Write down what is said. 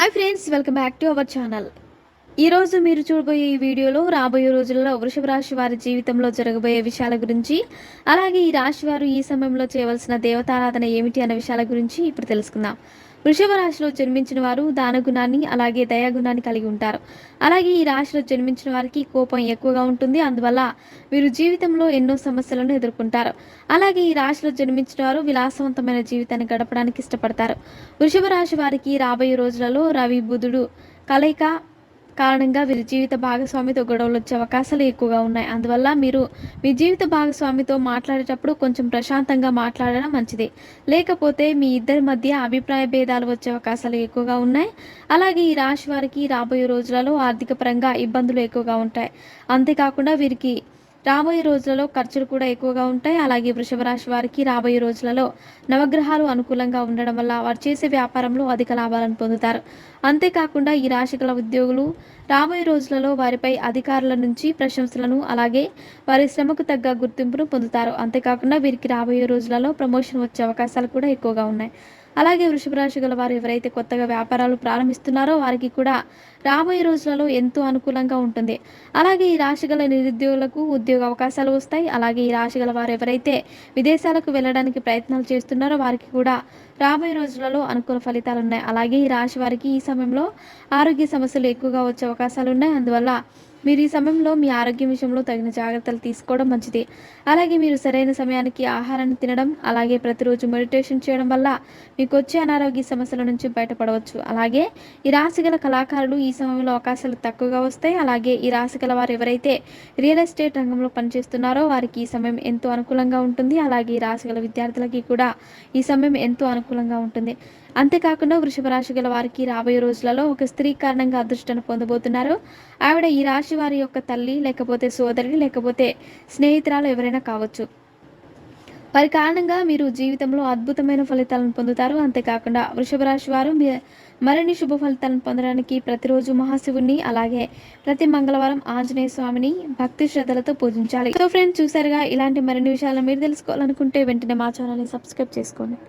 Hi friends welcome back to our channel ఈరోజు మీరు చూడబోయే ఈ వీడియోలో రాబోయే రోజుల్లో వృషభ రాశి వారి జీవితంలో జరగబోయే విషయాల గురించి అలాగే ఈ రాశి వారు ఈ సమయంలో చేయవలసిన దేవతారాధన ఏమిటి అనే విషయాల గురించి ఇప్పుడు తెలుసుకుందాం. వృషభ రాశిలో జన్మించిన వారు దానగుణాన్ని అలాగే దయాగుణాన్ని కలిగి ఉంటారు. అలాగే ఈ రాశిలో జన్మించిన వారికి కోపం ఎక్కువగా ఉంటుంది. అందువల్ల వీరు జీవితంలో ఎన్నో సమస్యలను ఎదుర్కొంటారు. అలాగే ఈ రాశిలో జన్మించిన వారు విలాసవంతమైన జీవితాన్ని గడపడానికి ఇష్టపడతారు. వృషభ రాశి వారికి రాబోయే రోజులలో రవి బుధుడు కలయిక కారణంగా వీరి జీవిత భాగస్వామితో గొడవలు వచ్చే అవకాశాలు ఎక్కువగా ఉన్నాయి. అందువల్ల మీరు మీ జీవిత భాగస్వామితో మాట్లాడేటప్పుడు కొంచెం ప్రశాంతంగా మాట్లాడడం మంచిది. లేకపోతే మీ ఇద్దరి మధ్య అభిప్రాయ భేదాలు వచ్చే అవకాశాలు ఎక్కువగా ఉన్నాయి. అలాగే ఈ రాశి వారికి రాబోయే రోజులలో ఆర్థిక పరంగా ఇబ్బందులు ఎక్కువగా ఉంటాయి. అంతేకాకుండా వీరికి రాబోయే రోజులలో ఖర్చులు కూడా ఎక్కువగా ఉంటాయి. అలాగే వృషభ రాశి వారికి రాబోయే రోజులలో నవగ్రహాలు అనుకూలంగా ఉండడం వల్ల వారు చేసే వ్యాపారంలో అధిక లాభాలను పొందుతారు. అంతేకాకుండా ఈ రాశి గల ఉద్యోగులు రాబోయే రోజులలో వారిపై అధికారుల నుంచి ప్రశంసలను అలాగే వారి శ్రమకు తగ్గ గుర్తింపును పొందుతారు. అంతేకాకుండా వీరికి రాబోయే రోజులలో ప్రమోషన్ వచ్చే అవకాశాలు కూడా ఎక్కువగా ఉన్నాయి. అలాగే వృషభ రాశి గల వారు ఎవరైతే కొత్తగా వ్యాపారాలు ప్రారంభిస్తున్నారో వారికి కూడా రాబోయే రోజులలో ఎంతో అనుకూలంగా ఉంటుంది. అలాగే ఈ రాశి గల నిరుద్యోగులకు ఉద్యోగ అవకాశాలు వస్తాయి. అలాగే ఈ రాశి గల వారు ఎవరైతే విదేశాలకు వెళ్ళడానికి ప్రయత్నాలు చేస్తున్నారో వారికి కూడా రాబోయే రోజులలో అనుకూల ఫలితాలు ఉన్నాయి. అలాగే ఈ రాశి వారికి ఈ సమయంలో ఆరోగ్య సమస్యలు ఎక్కువగా వచ్చే అవకాశాలు ఉన్నాయి. అందువల్ల మీరు ఈ సమయంలో మీ ఆరోగ్యం విషయంలో తగిన జాగ్రత్తలు తీసుకోవడం మంచిది. అలాగే మీరు సరైన సమయానికి ఆహారాన్ని తినడం అలాగే ప్రతిరోజు మెడిటేషన్ చేయడం వల్ల మీకు వచ్చే అనారోగ్య సమస్యల నుంచి బయటపడవచ్చు. అలాగే ఈ రాశి గల కళాకారులు ఈ సమయంలో అవకాశాలు తక్కువగా వస్తాయి. అలాగే ఈ రాశి గల వారు ఎవరైతే రియల్ ఎస్టేట్ రంగంలో పనిచేస్తున్నారో వారికి ఈ సమయం ఎంతో అనుకూలంగా ఉంటుంది. అలాగే ఈ రాశి గల విద్యార్థులకి కూడా ఈ సమయం ఎంతో అనుకూలంగా ఉంటుంది. అంతేకాకుండా వృషభ రాశి గల వారికి రాబోయే రోజులలో ఒక స్త్రీ కారణంగా అదృష్టాన్ని పొందబోతున్నారు. ఆవిడ ఈ రాశి వారి యొక్క తల్లి లేకపోతే సోదరి లేకపోతే స్నేహితురాలు ఎవరైనా కావచ్చు. వారి కారణంగా మీరు జీవితంలో అద్భుతమైన ఫలితాలను పొందుతారు. అంతేకాకుండా వృషభ రాశి వారు మరిన్ని శుభ ఫలితాలను పొందడానికి ప్రతిరోజు మహాశివుని అలాగే ప్రతి మంగళవారం ఆంజనేయ స్వామిని భక్తి శ్రద్ధలతో పూజించాలి. సో ఫ్రెండ్స్ చూసారుగా ఇలాంటి మరిన్ని విషయాలను మీరు తెలుసుకోవాలనుకుంటే వెంటనే మా ఛానల్ని సబ్స్క్రైబ్ చేసుకోండి.